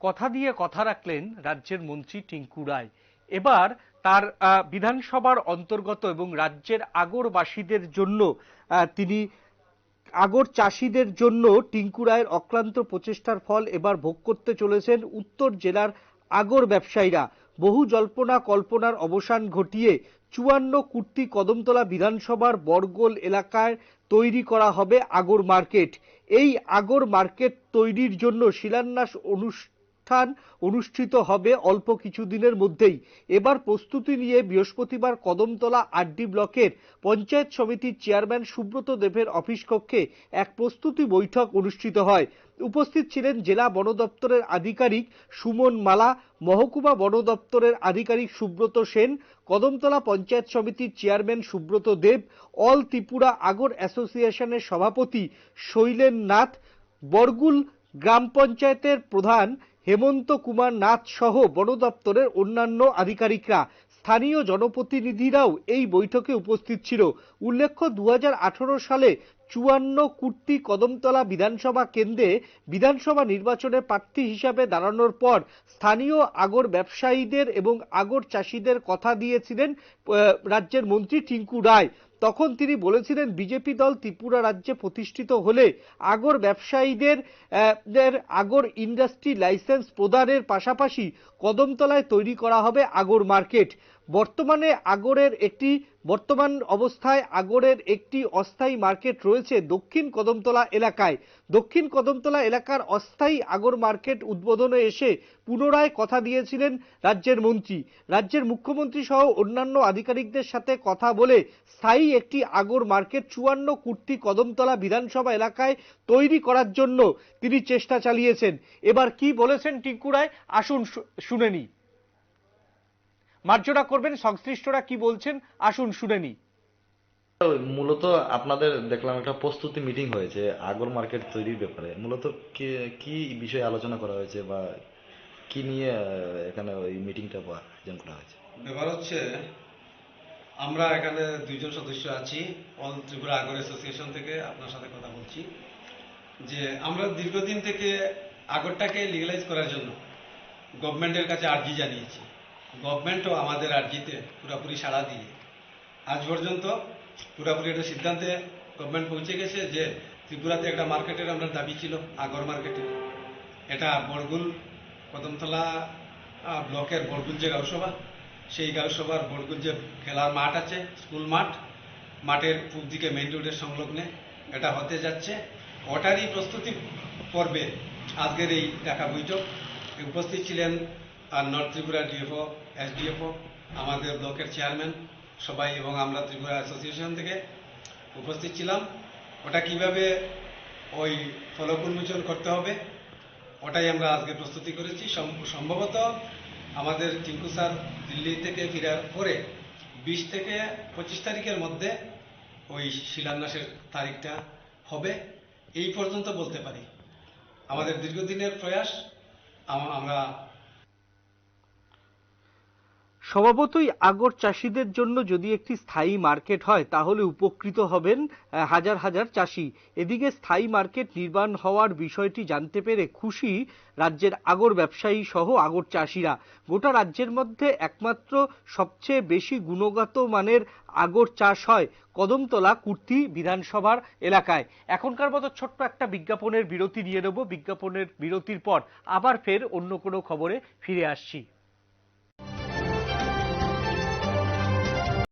কথা দিয়ে কথা রাখলেন রাজ্যের মন্ত্রী টিঙ্কু রায়। এবার তার বিধানসভার অন্তর্গত এবং রাজ্যের আগরবাসীদের জন্য তিনি আগর চাষিদের জন্য টিঙ্কু রায়ের অক্লান্ত প্রচেষ্টার ফল এবার ভোগ করতে চলেছেন উত্তর জেলার আগর ব্যবসায়ীরা। বহু জল্পনা কল্পনার অবসান ঘটিয়ে চুয়ান্ন কুর্তি কদমতলা বিধানসভার বরগোল এলাকায় তৈরি করা হবে আগর মার্কেট। এই আগর মার্কেট তৈরির জন্য শিলান্যাস অনুষ্ঠান অনুষ্ঠিত হবে অল্প কিছুদিনের মধ্যেই। এবার প্রস্তুতি নিয়ে বৃহস্পতিবার কদমতলা আড্ডি ব্লকের পঞ্চায়েত সমিতির চেয়ারম্যান সুব্রত দেবের অফিস কক্ষে এক প্রস্তুতি বৈঠক অনুষ্ঠিত হয়। উপস্থিত ছিলেন জেলা বন দপ্তরের আধিকারিক সুমন মালা, মহকুমা বন দপ্তরের আধিকারিক সুব্রত সেন, কদমতলা পঞ্চায়েত সমিতির চেয়ারম্যান সুব্রত দেব, অল ত্রিপুরা আগর অ্যাসোসিয়েশনের সভাপতি শৈলেন নাথ, বরগুল গ্রাম পঞ্চায়েতের প্রধান হেমন্ত কুমার নাথ সহ বন দপ্তরের অন্যান্য আধিকারিকরা। স্থানীয় জনপ্রতিনিধিরাও এই বৈঠকে উপস্থিত ছিল। উল্লেখ্য দু হাজার আঠেরো সালে চুয়ান্ন কুর্তি কদমতলা বিধানসভা কেন্দ্রে বিধানসভা নির্বাচনে প্রার্থী হিসাবে দাঁড়ানোর পর স্থানীয় আগর ব্যবসায়ীদের এবং আগর চাষিদের কথা দিয়েছিলেন রাজ্যের মন্ত্রী টিঙ্কু রায়। তখন তিনি বলেছিলেন, বিজেপি দল ত্রিপুরা রাজ্যে প্রতিষ্ঠিত হলে আগর ব্যবসায়ীদের দের আগর ইন্ডাস্ট্রি লাইসেন্স প্রদানের পাশাপাশি কদমতলায় তৈরি করা হবে আগর মার্কেট। বর্তমানে আগরের একটি বর্তমান অবস্থায় আগরের একটি অস্থায়ী মার্কেট রয়েছে দক্ষিণ কদমতলা এলাকায়। দক্ষিণ কদমতলা এলাকার অস্থায়ী আগর মার্কেট উদ্বোধনে এসে পুনরায় কথা দিয়েছিলেন রাজ্যের মন্ত্রী। রাজ্যের মুখ্যমন্ত্রী সহ অন্যান্য আধিকারিকদের সাথে কথা বলে স্থায়ী একটি আগর মার্কেট চুয়ান্ন কুর্তি কদমতলা বিধানসভা এলাকায় তৈরি করার জন্য তিনি চেষ্টা চালিয়েছেন। এবার কি বলেছেন টিঙ্কু রায় আসুন শুনে নিই। মার্জনা করবেন সংশ্লিষ্টরা কি বলছেন আসুন শুনে নিই। মূলত আপনাদের দেখলাম একটা প্রস্তুতি মিটিং হয়েছে আগর মার্কেট তৈরির ব্যাপারে। মূলত কি কি বিষয়ে আলোচনা করা হয়েছে বা কি নিয়ে এখানে ওই মিটিংটা আয়োজন করা হয়েছে? ব্যাপার হচ্ছে আমরা এখানে দুইজন সদস্য আছি অল ত্রিপুরা আগর অ্যাসোসিয়েশন থেকে আপনার সাথে কথা বলছি যে আমরা দীর্ঘদিন থেকে আগরটাকে লিগালাইজ করার জন্য গভর্নমেন্টের কাছে আর্জি জানিয়েছি। গভর্নমেন্টও আমাদের আর্জিতে পুরোপুরি সাড়া দিয়ে। আজ পর্যন্ত পুরোপুরি একটা সিদ্ধান্তে গভর্নমেন্ট পৌঁছে গেছে যে ত্রিপুরাতে একটা মার্কেটের আমরা দাবি ছিল, আগর মার্কেটে। এটা বরগুল, কদমতলা ব্লকের বরগুল যে গাঁওসভা সেই গাঁওসভার বরগুল যে খেলার মাঠ আছে, স্কুল মাঠ, মাঠের পূব দিকে মেইন রোডের সংলগ্নে এটা হতে যাচ্ছে। ওটারই প্রস্তুতি পর্বে আজকের এই দেখা বৈঠক। উপস্থিত ছিলেন আর নর্থ ত্রিপুরা ডিএফও এসডিএফও, আমাদের ব্লকের চেয়ারম্যান, সবাই এবং আমরা ত্রিপুরা অ্যাসোসিয়েশন থেকে উপস্থিত ছিলাম। ওটা কীভাবে ওই ফলক উন্মোচন করতে হবে, ওটাই আমরা আজকে প্রস্তুতি করেছি। সম্ভবত আমাদের টিঙ্কু স্যার দিল্লি থেকে ফেরার পরে বিশ থেকে পঁচিশ তারিখের মধ্যে ওই শিলান্যাসের তারিখটা হবে, এই পর্যন্ত বলতে পারি। আমাদের দীর্ঘদিনের প্রয়াস আমরা স্বভাবতই আগর চাষিদের জন্য যদি একটি স্থায়ী মার্কেট হয়, তাহলে উপকৃত হবেন হাজার হাজার চাষি। এদিকে স্থায়ী মার্কেট নির্মাণ হওয়ার বিষয়টি জানতে পেরে খুশি রাজ্যের আগর ব্যবসায়ী সহ আগর চাষিরা। গোটা রাজ্যের মধ্যে একমাত্র সবচেয়ে বেশি গুণগত মানের আগর চাষ হয় কদমতলা কুর্তি বিধানসভার এলাকায়। এখনকার মতো ছোট্ট একটা বিজ্ঞাপনের বিরতি নিয়ে নেব। বিজ্ঞাপনের বিরতির পর আবার ফের অন্য কোনো খবরে ফিরে আসছি।